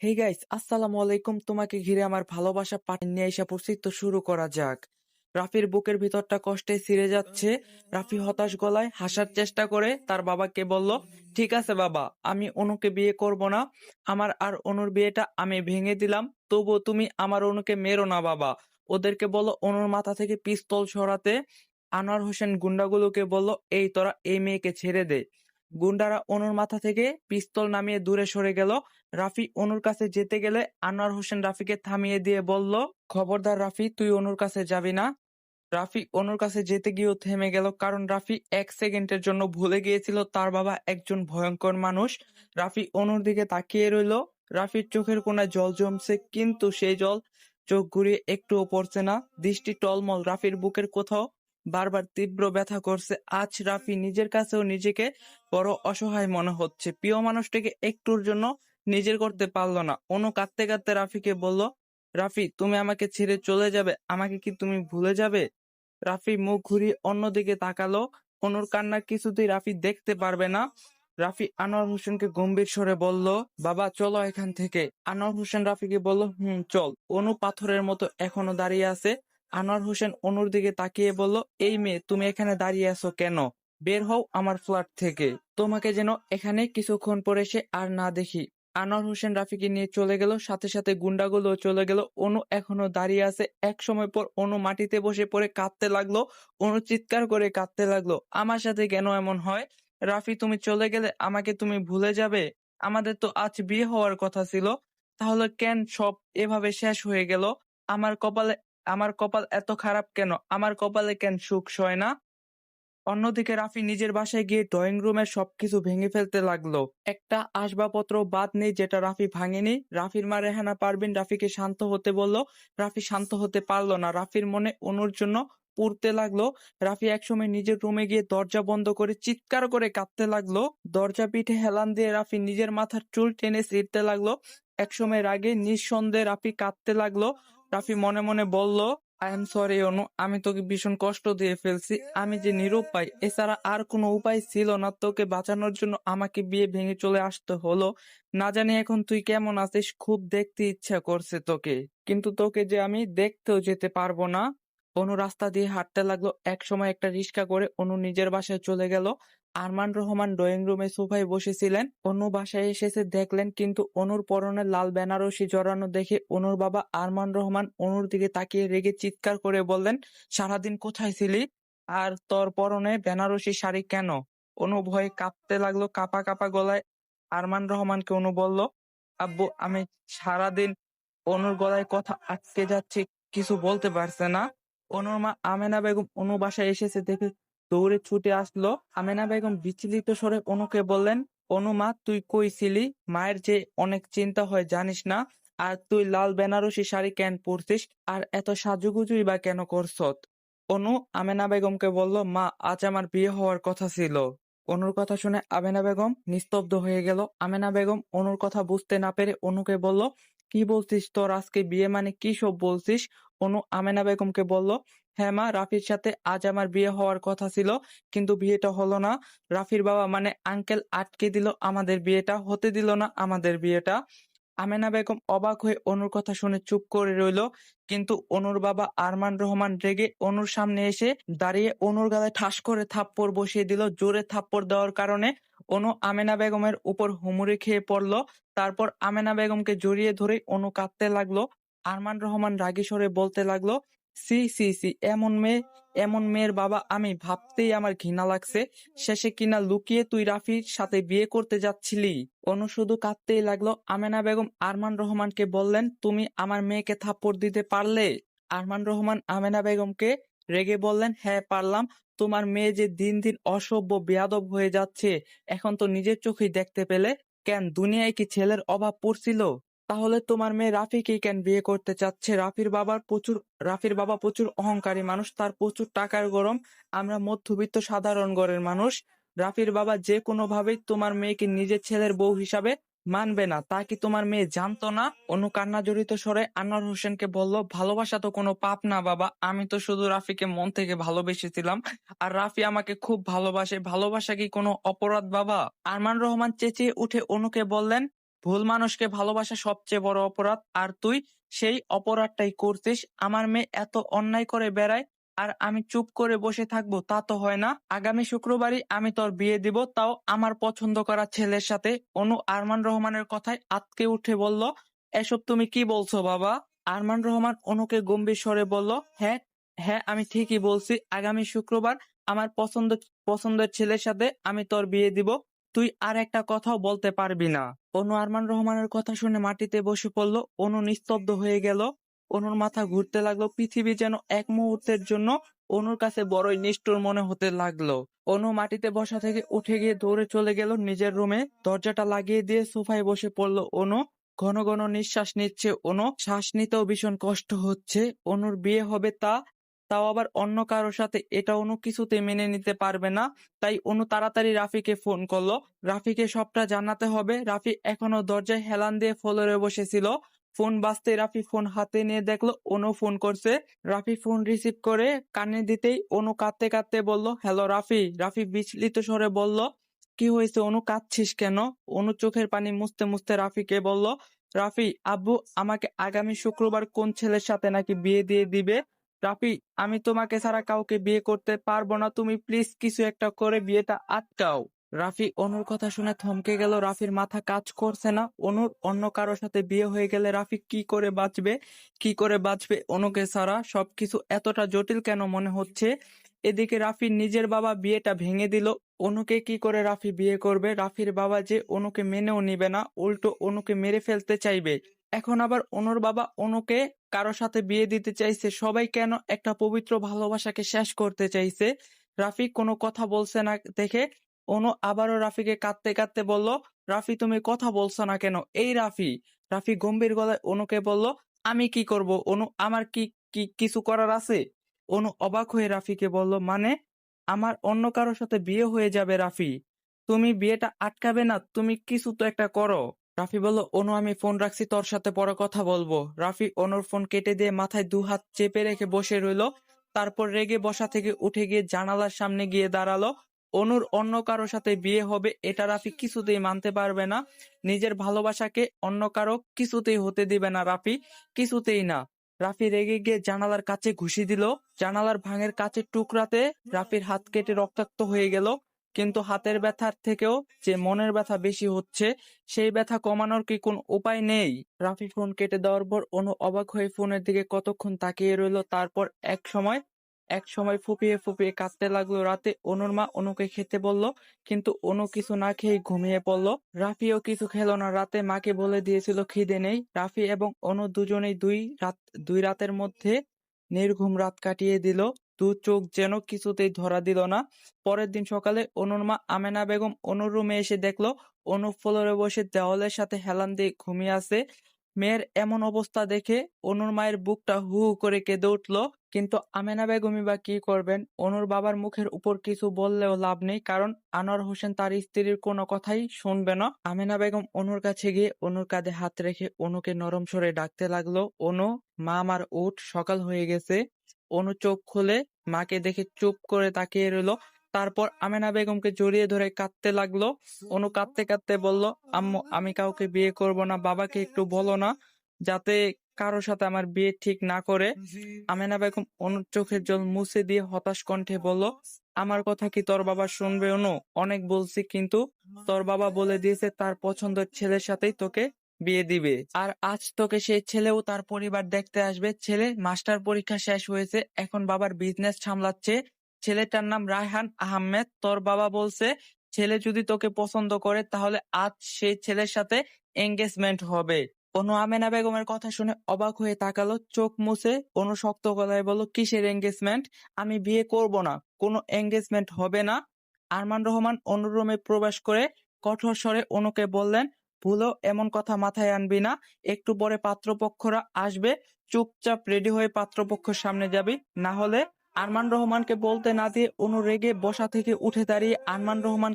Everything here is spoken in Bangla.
হেই গাইস আসসালামু আলাইকুম তোমাকে ঘিরে আমার ভালোবাসা পাঠ নিয়ে এসে তো শুরু করা যাক। রাফির বুকের ভিতরটা কষ্টে ছিঁড়ে যাচ্ছে। রাফি হতাশ গলায় হাসার চেষ্টা করে। তার বাবাকে বলল, ঠিক আছে বাবা, আমি অনুকে বিয়ে করব না। আমার আর অনুর বিয়েটা আমি ভেঙে দিলাম। তবুও তুমি আমার অনুকে মেরো না বাবা। ওদেরকে বলো অনুর মাথা থেকে পিস্তল সরাতে আনোয়ার হোসেন গুন্ডাগুলোকে বলল, এই তোরা এই মেয়েকে ছেড়ে দে। গুন্ডারা অনুর মাথা থেকে পিস্তল নামিয়ে দূরে সরে গেল। রাফি অনুর কাছে যেতে গেলে আনোয়ার হোসেন রাফিকে থামিয়ে দিয়ে বলল, খবরদার রাফি, তুই অনুর কাছে যাবি না। রাফি অনুর কাছে যেতে গিয়েও থেমে গেল, কারণ রাফি এক সেকেন্ডের জন্য ভুলে গিয়েছিল তার বাবা একজন ভয়ঙ্কর মানুষ। রাফি অনুর দিকে তাকিয়ে রইল। রাফির চোখের কোনায় জল জমছে, কিন্তু সেই জল চোখ ঘুরিয়ে একটুও পড়ছে না। দৃষ্টি টলমল রাফির বুকের কোথাও। বারবার তীব্র ব্যথা করছে। আজ রাফি নিজের কাছেও নিজেকে বড় অসহায় মনে হচ্ছে। প্রিয় মানুষটাকে একটুর জন্য নিজের করতে পারল না। অনু কাঁদতে কাঁদতে রাফিকে বলল, রাফি, তুমি আমাকে ছেড়ে চলে যাবে? আমাকে কি তুমি ভুলে যাবে? রাফি মুখ ঘুরিয়ে অন্যদিকে তাকালো। অনুর কান্না কিছুতেই রাফি দেখতে পারবে না। রাফি আনোয়ার হোসেনকে গম্ভীর স্বরে বলল, বাবা, চলো এখান থেকে। আনোয়ার হোসেন রাফিকে বলল, হুম, চল। অনু পাথরের মতো এখনও দাঁড়িয়ে আছে। আনোয়ার হোসেন অনুর দিকে তাকিয়ে বলল, এই মেয়ে, তুমি এখানে দাঁড়িয়ে আছো কেন? বের হও আমার ফ্ল্যাট থেকে। তোমাকে যেন এখানে কিছুক্ষণ পরে সে আর না দেখি। আনোয়ার হোসেন রাফিকে নিয়ে চলে গেল, সাথে সাথে গুন্ডাগুলো চলে গেল। অনু এখনও দাঁড়িয়ে আছে। এক সময় পর অনু মাটিতে বসে পড়ে কাঁদতে লাগল। অনু চিৎকার করে কাঁদতে লাগল, আমার সাথে কেন এমন হয়? রাফি, তুমি চলে গেলে আমাকে তুমি ভুলে যাবে? আমাদের তো আজ বিয়ে হওয়ার কথা ছিল। তাহলে কেন সব এভাবে শেষ হয়ে গেল? আমার কপালে আমার কপাল এত খারাপ কেন? আমার কপালে কেন সুখ সয় না? অন্যদিকে রাফি নিজের বাসায় গিয়ে ড্রয়িং রুমের সবকিছু ভেঙে ফেলতে লাগল। একটা আসবাবপত্র বাদ নেই যেটা রাফি ভাঙেনি। রাফির মা রেহানা পারবিন রাফিকে শান্ত হতে বলল। রাফি শান্ত হতে পারল না। রাফির মনে অনুর জন্য পুড়তে লাগল। রাফি একসময় নিজের রুমে গিয়ে দরজা বন্ধ করে চিৎকার করে কাঁদতে লাগল। দরজা পিঠে হেলান দিয়ে রাফি নিজের মাথার চুল টেনে ছিঁড়তে লাগল। একসময় রাগে নিঃসন্দেহে রাফি কাঁদতে লাগল। রাফি মনে মনে বলল আই এম সরি অনু, আমি তোকে ভীষণ কষ্ট দিয়ে ফেলছি। আমি যে নিরুপায় এছাড়া আর কোনো উপায় ছিল না। তোকে বাঁচানোর জন্য আমাকে বিয়ে ভেঙে চলে আসতে হলো। না জানি এখন তুই কেমন আছিস, খুব দেখতে ইচ্ছা করছে তোকে। কিন্তু তোকে যে আমি দেখতেও যেতে পারব না। অনু রাস্তা দিয়ে হাঁটতে লাগল। এক সময় একটা রিক্সা করে অনু নিজের বাসায় চলে গেল। আরমান রহমান ড্রয়িং রুমে সোফায় বসেছিলেন। অনু বাসায় এসেছে দেখলেন কিন্তু অনুর পরনে লাল বেনারসি জড়ানো দেখে অনুর বাবা আরমান রহমান অনুর দিকে তাকিয়ে রেগে চিৎকার করে বললেন, সারাদিন কোথায় ছিলি? আর তোর পরনে বেনারসি শাড়ি কেন? অনু ভয়ে কাঁপতে লাগল, কাপা কাপা গলায় আরমান রহমানকে অনু বলল, আব্বু, আমি সারাদিন অনুর গলায় কথা আটকে যাচ্ছে, কিছু বলতে পারছে না। অনুর মা আমেনা বেগম অনু বাসায় এসেছে দেখে দৌড়ে ছুটে আসলো। আমেনা বেগম বিচলিত স্বরে অনুকে বললেন, অনু মা, তুই কই ছিলি? মায়ের যে অনেক চিন্তা হয় জানিস না? আর তুই লাল বেনারসি শাড়ি কেন পরছিস? আর এত সাজুগুজুই বা কেন করছত অনু আমেনা বেগমকে বলল, মা, আজ আমার বিয়ে হওয়ার কথা ছিল। অনুর কথা শুনে আমেনা বেগম নিস্তব্ধ হয়ে গেল। আমেনা বেগম অনুর কথা বুঝতে না পেরে অনুকে বলল, কি বলছিস তোর? আজকে বিয়ে মানে কি সব বলছিস? অনু আমেনা বেগমকে বলল হ্যাঁ মা, রাফির সাথে আজ আমার বিয়ে হওয়ার কথা ছিল, কিন্তু বিয়েটা হলো না। রাফির বাবা মানে আঙ্কেল আটকে দিল আমাদের বিয়েটা, হতে দিল না আমাদের বিয়েটা। আমেনা বেগম অবাক হয়ে অনুর কথা শুনে চুপ করে রইল, কিন্তু অনুর বাবা আরমান রহমান রেগে অনুর সামনে এসে দাঁড়িয়ে অনুর গালে ঠাস করে থাপ্পড় বসিয়ে দিল, জোরে থাপ্পড় দেওয়ার কারণে। অনু আমেনা বেগমের উপর হুমুড়ি খেয়ে পড়ল, তারপর আমেনা বেগমকে জড়িয়ে ধরে অনু কাঁদতে লাগল, আরমান রহমান রাগী স্বরে বলতে লাগল সি সি সি, এমন মেয়ে, এমন মেয়ের বাবা আমি ভাবতেই আমার ঘৃণা লাগছে। শেষে কিনা লুকিয়ে তুই রাফির সাথে বিয়ে করতে যাচ্ছিলি। অনু শুধু কাঁদতেই লাগল। আমেনা বেগম আরমান রহমানকে বললেন, তুমি আমার মেয়েকে থাপ্পড় দিতে পারলে? আরমান রহমান আমেনা বেগমকে রেগে বললেন হ্যাঁ পারলাম। তোমার মেয়ে যে দিন দিন অসভ্য, বেয়াদব হয়ে যাচ্ছে, এখন তো নিজের চোখেই দেখতে পেলে। কেন, দুনিয়ায় কি ছেলের অভাব পড়ছিল? তাহলে তোমার মেয়ে রাফিকে কেন বিয়ে করতে চাচ্ছে? রাফির বাবার প্রচুর, রাফির বাবা প্রচুর অহংকারী মানুষ, তার প্রচুর টাকার গরম। আমরা মধ্যবিত্ত সাধারণ ঘরের মানুষ। রাফির বাবা যে কোনো ভাবেই তোমার মেয়েকে নিজের ছেলের বউ হিসাবে মানবে না। তা কি তোমার মেয়ে জানতো না? অনু কান্না জড়িত স্বরে আনোয়ার হোসেনকে বলল, ভালোবাসা তো কোনো পাপ না, বাবা। আমি তো শুধু রাফিকে মন থেকে ভালোবেসেছিলাম। আর রাফি আমাকে খুব ভালোবাসে। ভালোবাসা কি কোনো অপরাধ, বাবা? আরমান রহমান চেঁচিয়ে উঠে অনুকে বললেন ভুল মানুষকে ভালোবাসা সবচেয়ে বড় অপরাধ। আর তুই সেই অপরাধটাই করছিস। আমার মেয়ে এত অন্যায় করে বেড়ায় আর আমি চুপ করে বসে থাকব, তা তো হয় না। আগামী শুক্রবারই আমি তোর বিয়ে দিব, তাও আমার পছন্দ করা ছেলের সাথে। অনু আরমান রহমানের কথায় আতকে উঠে বলল, এসব তুমি কি বলছো বাবা? আরমান রহমান অনুকে গম্ভীর স্বরে বলল হ্যাঁ হ্যাঁ আমি ঠিকই বলছি। আগামী শুক্রবার আমার পছন্দ, পছন্দের ছেলের সাথে আমি তোর বিয়ে দিব। তুই আর একটা কথাও বলতে পারবি না। অনু আরমান রহমানের কথা শুনে মাটিতে বসে পড়ল। অনু নিস্তব্ধ হয়ে গেল। অনুর মাথা ঘুরতে লাগল। পৃথিবী যেন এক মুহূর্তের জন্য অনুর কাছে বড়ই নিষ্ঠুর মনে হতে লাগল। অনু মাটিতে বসা থেকে উঠে গিয়ে দৌড়ে চলে গেল নিজের রুমে। দরজাটা লাগিয়ে দিয়ে সোফায় বসে পড়ল অনু। ঘন ঘন নিঃশ্বাস নিচ্ছে অনু। শ্বাস নিতেও ভীষণ কষ্ট হচ্ছে। অনুর বিয়ে হবে তা তাও আবার অন্য কারোর সাথে এটা অনু কিছুতে মেনে নিতে পারবে না। তাই অনু তাড়াতাড়ি রাফিকে ফোন করল। রাফিকে সবটা জানাতে হবে। রাফি এখনও দরজায় হেলান দিয়ে ফ্লোরে বসেছিল। ফোন বাজতে রাফি ফোন হাতে নিয়ে দেখল, অনু ফোন করছে। রাফি ফোন রিসিভ করে কানে দিতেই অনু কাঁদতে কাঁদতে বলল, হ্যালো রাফি। রাফি বিচলিত স্বরে বলল, কি হয়েছে অনু? কাঁদছিস কেন? অনু চোখের পানি মুছতে মুছতে রাফিকে বলল, রাফি, আব্বু আমাকে আগামী শুক্রবার কোন ছেলের সাথে নাকি বিয়ে দিয়ে দিবে? রাফি আমি তোমাকে ছাড়া কাউকে বিয়ে করতে পারব না। তুমি প্লিজ কিছু একটা করে বিয়েটা আটকাও। রাফি, অনুর কথা শুনে থমকে গেল। রাফির মাথা কাজ করছে না। অনুর অন্য কারোর সাথে বিয়ে হয়ে গেলে রাফি কি করে বাঁচবে? কি করে বাঁচবে অনুকে ছাড়া? সবকিছু এতটা জটিল কেন মনে হচ্ছে? এদিকে রাফির নিজের বাবা বিয়েটা ভেঙে দিল। অনুকে কি করে রাফি বিয়ে করবে? রাফির বাবা যে অনুকে মেনেও নিবে না, উল্টো অনুকে মেরে ফেলতে চাইবে। এখন আবার অনুর বাবা অনুকে কারও সাথে বিয়ে দিতে চাইছে, সবাই কেন একটা পবিত্র ভালোবাসাকে শেষ করতে চাইছে? রাফি কোনো কথা বলছে না দেখে অনু আবারও রাফিকে কাঁদতে কাঁদতে বলল, রাফি, তুমি কথা বলছো না কেন? এই রাফি। রাফি গম্ভীর গলায় অনুকে বলল, আমি কি করব? অনু, আমার কি কি, কিছু করার আছে? অনু অবাক হয়ে রাফিকে বলল মানে আমার অন্য কারোর সাথে বিয়ে হয়ে যাবে রাফি। তুমি বিয়েটা আটকাবে না, তুমি কিছু তো একটা করো। রাফি বলল, অনু, আমি ফোন রাখছি, তোর সাথে পরে কথা বলব। রাফি অনুর ফোন কেটে দিয়ে মাথায় দু হাত চেপে রেখে বসে রইল। তারপর রেগে বসা থেকে উঠে গিয়ে জানালার সামনে গিয়ে দাঁড়াল। অনুর অন্য কারও সাথে বিয়ে হবে, এটা রাফি কিছুতেই মানতে পারবে না। নিজের ভালোবাসাকে অন্য কারও কিছুতেই হতে দিবে না রাফি, কিছুতেই না। রাফি রেগে গিয়ে জানালার কাছে ঘুষি দিল। জানালার ভাঙের কাছে টুকরাতে রাফির হাত কেটে রক্তাক্ত হয়ে গেল। কিন্তু হাতের ব্যথার থেকেও যে মনের ব্যথা বেশি হচ্ছে, সেই ব্যথা কমানোর কি কোন উপায় নেই? রাফি ফোন কেটে দেওয়ার পর অনু অবাক হয়ে ফোনের দিকে কতক্ষণ তাকিয়ে রইল, তারপর এক সময় এক সময় ফুপিয়ে ফুপিয়ে কাঁদতে লাগল। রাতে অনুর মা অনুকে খেতে বলল, কিন্তু অনু কিছু না খেয়ে ঘুমিয়ে পড়ল। রাফিও কিছু খেলো না। রাতে মাকে বলে দিয়েছিল, খিদে নেই। রাফি এবং অনু দুজনেই দুই রাত, দুই রাতের মধ্যে নির্ঘুম রাত কাটিয়ে দিল। দু চোখ যেন কিছুতেই ধরা দিল না। পরের দিন সকালে অনুর মা আমেনা বেগম অনুর রুমে এসে দেখল অনু ফ্লোরে বসে দেওয়ালের সাথে হেলান দিয়ে ঘুমিয়ে আছে। মেয়ের এমন অবস্থা দেখে অনুর মায়ের বুকটা হু হু করে কেঁদে উঠল, কিন্তু আমেনা বেগমই বা কি করবেন? অনুর বাবার মুখের উপর কিছু বললেও লাভ নেই, কারণ আনোয়ার হোসেন তার স্ত্রীর কোনো কথাই শুনবে না। আমেনা বেগম অনুর কাছে গিয়ে অনুর কাঁধে হাত রেখে অনুকে নরম সরে ডাকতে লাগল, অনু, মা, আমার উঠ সকাল হয়ে গেছে। অনু চোখ খুলে মাকে দেখে চুপ করে তাকিয়ে রইল। তারপর আমেনা বেগমকে জড়িয়ে ধরে কাঁদতে লাগল। অনু কাঁদতে কাঁদতে বলল, আম্মু, আমি কাউকে বিয়ে করব না, বাবাকে একটু বলো না, যাতে কারোর সাথে আমার বিয়ে ঠিক না করে। আমেনা বেগম অনুর চোখের জল মুছে দিয়ে হতাশ কণ্ঠে বলল, আমার কথা কি তোর বাবা শুনবে অনু? অনেক বলছি, কিন্তু তোর বাবা বলে দিয়েছে তার পছন্দের ছেলের সাথেই তোকে বিয়ে দিবে। আর আজ তোকে সেই ছেলেও তার পরিবার দেখতে আসবে। ছেলে, মাস্টার পরীক্ষা শেষ হয়েছে। এখন বাবার বিজনেস সামলাচ্ছে। ছেলেটার নাম রায়হান আহমেদ। তোর বাবা বলছে, ছেলে যদি তোকে পছন্দ করে, তাহলে আজ সেই ছেলের সাথে এঙ্গেজমেন্ট হবে। অনু আমেনা বেগমের কথা শুনে অবাক হয়ে তাকালো, চোখ মুছে অনু শক্ত গলায় বলল, কিসের এঙ্গেজমেন্ট আমি বিয়ে করব না। কোনো এঙ্গেজমেন্ট হবে না। আরমান রহমান অনুর রুমে প্রবেশ করে কঠোর স্বরে অনুকে বললেন ভুলেও এমন কথা মাথায় আনবি না। একটু পরে পাত্রপক্ষরা আসবে। চুপচাপ রেডি হয়ে পাত্রপক্ষের সামনে যাবি। না হলে আরমান রহমানকে বলতে না দিয়ে অনুরেগে বসা থেকে উঠে দাঁড়িয়ে আরমান রহমান